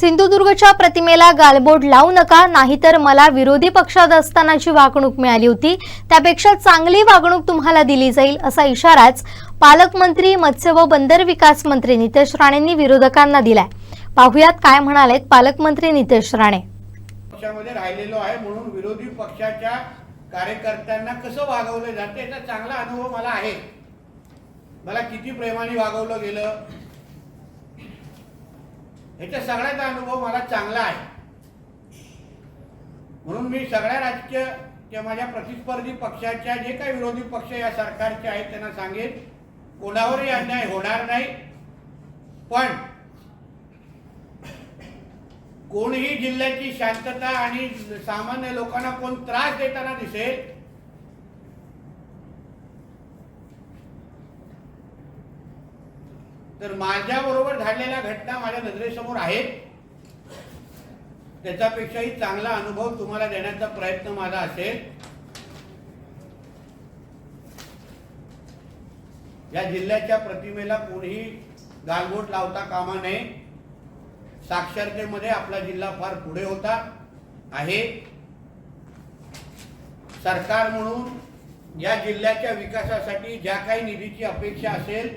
सिंधुदुर्गच्या प्रतिमेला गालबोट लावू नका नाहीतर मला विरोधी पक्षात असतानाची वागणूक मिळाली होती. त्यापेक्षा चांगली वागणूक तुम्हाला दिली जाईल असा इशाराच पालकमंत्री मत्स्य व बंदर विकास मंत्री नितेश राणेंनी विरोधकांना दिलाय. पाहुयात काय म्हणालेत पालकमंत्री नितेश राणे. पक्षामध्ये राहिलेलो आहे म्हणून विरोधी पक्षाच्या कार्यकर्त्यांना कसं वागवलं जाते याचा चांगला अनुभव मला आहे. मला किती प्रेमाने वागवलं गेलं ह्याचा सगळ्याचा अनुभव मला चांगला आहे. म्हणून मी सगळ्या राजकीय किंवा माझ्या प्रतिस्पर्धी पक्षाच्या जे काही विरोधी पक्ष या सरकारचे आहेत त्यांना सांगेन कोणावरही अन्याय होणार नाही. पण कोणीही जिल्ह्याची शांतता आणि सामान्य लोकांना कोण त्रास देताना दिसेल तर माझ्या बरोबर झालेल्या घटना माझ्या नजरेसमोर आहेत. त्याच्यापेक्षाही चांगला अनुभव तुम्हाला देण्याचा प्रयत्न माझा असेल. या जिल्ह्याच्या प्रतिमेला कोणीही गालबोट लावता कामा नये. साक्षरतेमध्ये आपला जिल्हा फार पुढे होता आहे. सरकार म्हणून या जिल्ह्याच्या विकासासाठी ज्या काही निधीची अपेक्षा असेल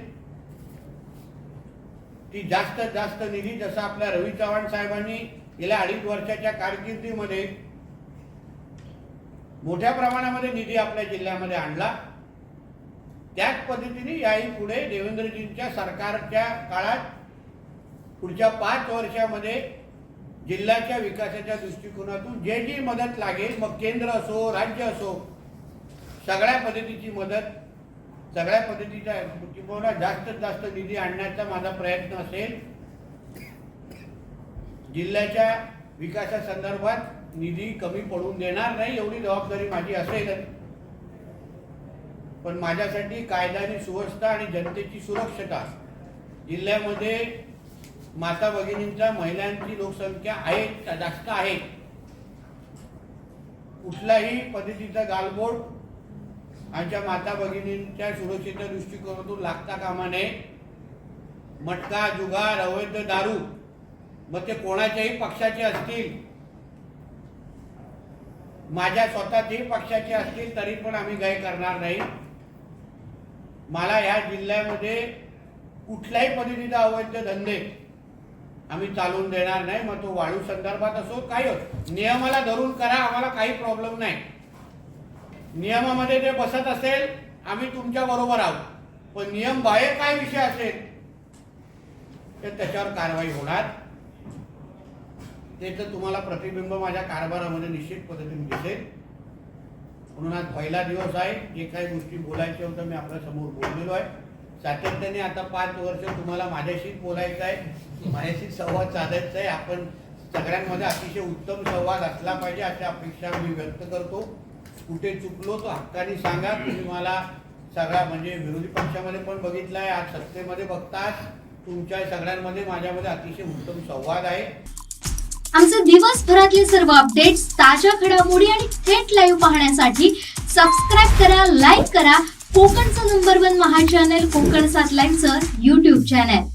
ती जास्त जास्त निधी जसा आपल्या रवी चव्हाण साहेबांनी गेल्या अडीच वर्षाच्या कारकिर्दीमध्ये मोठ्या प्रमाणामध्ये निधी आपल्या जिल्ह्यामध्ये आणला. त्याच पद्धतीने याही पुढे देवेंद्रजींच्या सरकारच्या काळात पुढच्या पाच वर्षामध्ये जिल्ह्याच्या विकासाच्या दृष्टिकोनातून जे जी मदत लागेल मग केंद्र असो राज्य असो सगळ्या पद्धतीची मदत सगळ्या पद्धतीच्या दृष्टिकोनात जास्तीत जास्त निधी आणण्याचा माझा प्रयत्न असेल. जिल्ह्याच्या विकासासंदर्भात निधी कमी पडून देणार नाही एवढी जबाबदारी माझी असेल पण माझ्यासाठी कायदा सुव्यवस्था आणि जनतेची सुरक्षता. जिल्ह्यामध्ये माता भगिनींचा महिलांची लोकसंख्या आहे जास्त आहे. कुठल्याही पद्धतीचा गालबोट आमच्या माता भगिनींच्या सुरक्षेच्या दृष्टिकोनातून लागता कामा नये मटका जुगार अवैध दारू मग ते कोणाच्याही पक्षाचे असतील माझ्या स्वतःच्याही पक्षाचे असतील तरी पण आम्ही गय करणार नाही. मला ह्या जिल्ह्यामध्ये कुठल्याही पद्धतीचा अवैध धंदे आम्ही चालवून देणार नाही. मग तो वाळू संदर्भात असो काही नियमाला धरून करा आम्हाला काही प्रॉब्लेम नाही. नियमामध्ये जे बसत असेल आम्ही तुमच्या बरोबर आहोत. पण नियम बाहेर काय विषय असेल तर त्याच्यावर कारवाई होणार. त्याचं तुम्हाला प्रतिबिंब माझ्या कारभारामध्ये निश्चित पद्धतीने दिसेल. म्हणून आज पहिला दिवस आहे जे काही गोष्टी बोलायच्या होत्या मी आपल्यासमोर बोललेलो आहे. सातत्याने आता पाच वर्ष तुम्हाला माझ्याशीच बोलायचं आहे. माझ्याशी संवाद साधायचा आहे. आपण सगळ्यांमध्ये अतिशय उत्तम संवाद असला पाहिजे अशा अपेक्षा मी व्यक्त करतो. कुठे चुकलो तो हक्काने सांगा. तुम्ही मला सगळा म्हणजे विरोधी पक्षामध्ये पण बघितलं आहे आज सत्तेमध्ये बघतात तुमच्या सगळ्यांमध्ये माझ्यामध्ये अतिशय उत्तम संवाद आहे. आमचे दिवसभरातले सर्व अपडेट्स ताज्या घडामोडी आणि थेट लाईव्ह पाहण्यासाठी सबस्क्राईब करा लाईक करा. कोकणचं नंबर वन महा चॅनल कोकण सात लाईव्हचं युट्यूब चॅनल